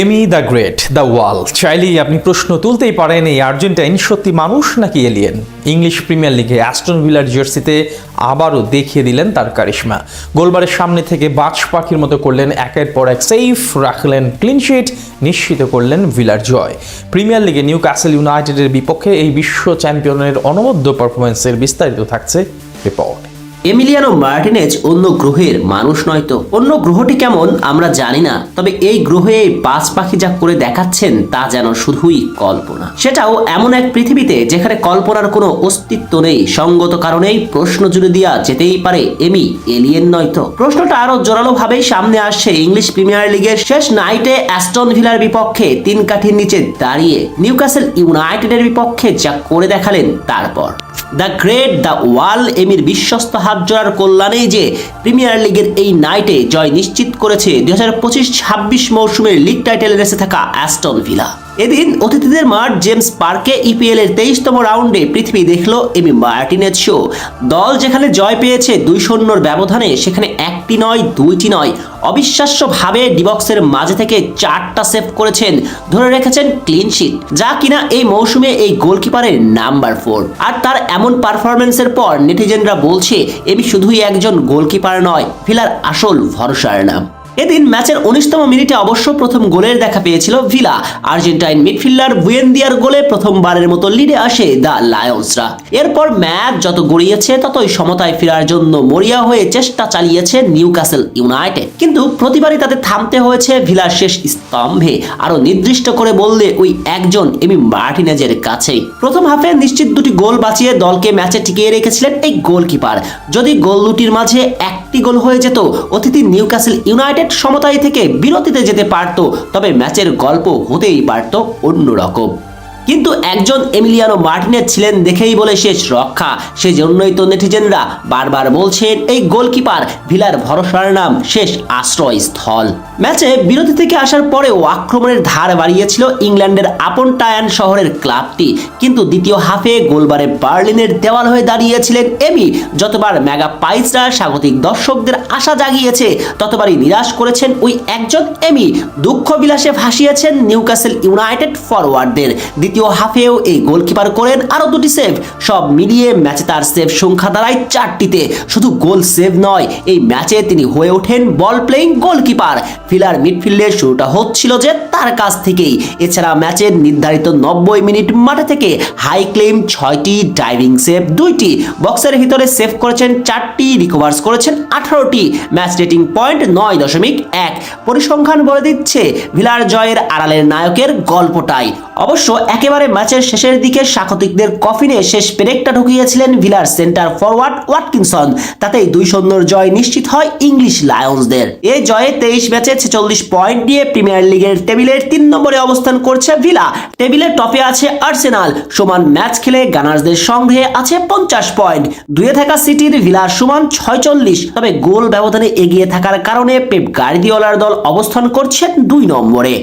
Emi the great the wall চাইলেই আপনি প্রশ্ন তুলতেই পারেন, এই আর্জেন্টাইন সত্যি মানুষ নাকি এলিয়েন ইংলিশ প্রিমিয়ার লিগে অ্যাস্টন ভিলার জার্সিতে আবারও দেখিয়ে দিলেন তার কারিশমা। গোলবারের সামনে থেকে বাজ পাখির মতো করলেন, একের পর এক সেফ রাখলেন ক্লিনশিট নিশ্চিত করলেন ভিলার জয় প্রিমিয়ার লিগে নিউ ক্যাসেল ইউনাইটেডের বিপক্ষে এই বিশ্ব চ্যাম্পিয়নের অনবদ্য পারফরমেন্সের বিস্তারিত থাকছে রিপোর্ট এমিলিয়ানো মার্টিনেজ অন্য গ্রহের মানুষ নয় তো। অন্য গ্রহটি কেমন আমরা জানি না, তবে এই গ্রহে এই বাজ পাখি যা করে দেখাচ্ছেন তা যেন শুধুই কল্পনা। সেটাও এমন এক পৃথিবীতে যেখানে কল্পনার কোনো অস্তিত্ব নেই। সঙ্গত কারণেই প্রশ্ন জুড়ে দিয়া যেতেই পারে এমি এলিয়েন নয় তো। প্রশ্নটা আরও জোরালো ভাবেই সামনে আসছে ইংলিশ প্রিমিয়ার লিগের শেষ নাইটে অ্যাস্টন ভিলার বিপক্ষে তিন কাঠির নিচে দাঁড়িয়ে নিউকাসেল ইউনাইটেডের বিপক্ষে যা করে দেখালেন তারপর। দ্য গ্রেট দ্য ওয়াল, এমির বিশ্বস্ত হাত কল্যাণেই যে প্রিমিয়ার লিগের এই নাইটে জয় নিশ্চিত করেছে দুই হাজার পঁচিশ ছাব্বিশ মৌসুমের লিগ টাইটেল রেসে থাকা অ্যাস্টন ভিলা। এদিন অতিথিদের মাঠ জেমস পার্কে ইপিএল এর তেইশতম রাউন্ডে পৃথিবী দেখল এমি মার্টিনেজ শো। দল যেখানে জয় পেয়েছে দুই শূন্যর ব্যবধানে, সেখানে একটি নয়, দুইটি নয়। অবিশ্বাস্যভাবে ডিবক্সের মাঝে থেকে চারটা সেভ করেছেন, ধরে রেখেছেন ক্লিন শিট যা কিনা এই মৌসুমে এই গোলকিপারের নাম্বার ফোর। আর তার এমন পারফরমেন্সের পর নেটিজেনরা বলছে, এমি শুধুই একজন গোলকিপার নয়, ফিলার আসল ভরসার নাম। এদিন ম্যাচের উনিশতম মিনিটে অবশ্য প্রথম গোলের দেখা পেয়েছিল ভিলা। আর্জেন্টাইন মিডফিল্ডার বুয়েন্দিয়ার গোলে প্রথমবারের মতো লিডে আসে দ্য লায়ন্সরা। এরপর ম্যাচ যত গড়িয়েছে, ততই সমতায় ফেরার জন্য মরিয়া হয়ে চেষ্টা চালিয়েছে নিউক্যাসেল ইউনাইটেড। কিন্তু প্রতিবারই তাদের থামতে হয়েছে ভিলার শেষ স্তম্ভে। আরও নির্দিষ্ট করে বললে ওই একজন এমি মার্টিনেজের কাছেই। প্রথম হাফে নিশ্চিত দুটি গোল বাঁচিয়ে দলকে ম্যাচে টিকিয়ে রেখেছিলেন এই গোলকিপার। যদি গোল দুটির মাঝে একটি গোল হয়ে যেত, অতিথি নিউক্যাসেল ইউনাইটেড সমতায় থেকে বিরতিতে যেতে পারত তবে ম্যাচের গল্প হতেই পারত অন্যরকম। কিন্তু একজন এমিলিয়ানো মার্টিনেজ ছিলেন দেখেই বলে শেষ রক্ষা। সেজন্যই তো নেটিজেনরা বারবার বলছেন এই গোলকিপার ভিলার ভরসার নাম শেষ আশ্রয়স্থল। ম্যাচে বিরতি থেকে আসার পরেও আক্রমণের ধার বাড়িয়েছিল ইংল্যান্ডের আপন টায়ান শহরের ক্লাবটি। কিন্তু দ্বিতীয় হাফে গোলবারে বার্লিনের দেওয়াল হয়ে দাঁড়িয়েছিলেন এমি। যতবার মেগা পাইসরা স্বাগতিক দর্শকদের আশা জাগিয়েছে, ততবারই নিরাশ করেছেন ওই একজন এমি। দুঃখ বিলাসে ভাসিয়েছেন নিউকাসেল ইউনাইটেড ফরওয়ার্ডদের দ্বিতীয় হাফেও এই গোলকিপার করেন আরও দুটি সেভ সব মিলিয়ে ম্যাচে তার সেভ সংখ্যা দাঁড়ায় চারটিতে। শুধু গোল সেভ নয়, এই ম্যাচে তিনি হয়ে ওঠেন বল প্লেইং গোলকিপার ফিলার মিডফিল্ডের শুরুটা হচ্ছিল যে তার কাছ থেকেই। এছাড়া ম্যাচের নির্ধারিত নব্বই মিনিট মাঠে থেকে হাই ক্লেম ছয়টি ড্রাইভিং সেভ দুইটি। বক্সের ভিতরে সেভ করেছেন চারটি রিকভার্স করেছেন আঠারোটি। ম্যাচ রেটিং পয়েন্ট নয় দশমিক এক। পরিসংখ্যান বলে দিচ্ছে ভিলার জয়ের আড়ালের নায়কের গল্পটাই। অবশ্য একেবারে ম্যাচের শেষের দিকে স্বাগতিকদের কফিনে শেষ পেরেকটা ঢুকিয়েছিলেন ভিলার সেন্টার ফরওয়ার্ড ওয়াটকিনসন। তাতেই দুই শূন্যর জয় নিশ্চিত হয় ইংলিশ লায়ন্সদের। এই জয়ে তেইশ ম্যাচে ছেচল্লিশ পয়েন্ট নিয়ে প্রিমিয়ার লিগের টেবিলের তিন নম্বরে অবস্থান করছে ভিলা। টেবিলের টপে আছে আর্সেনাল। সমান ম্যাচ খেলে গানার্সদের সঙ্গে আছে পঞ্চাশ পয়েন্ট। দুয়ে থাকা সিটির ভিলার সমান ছয়চল্লিশ। তবে গোল ব্যবধানে এগিয়ে থাকার কারণে পেপ গার্দিওলার দল অবস্থান করছেন দুই নম্বরে।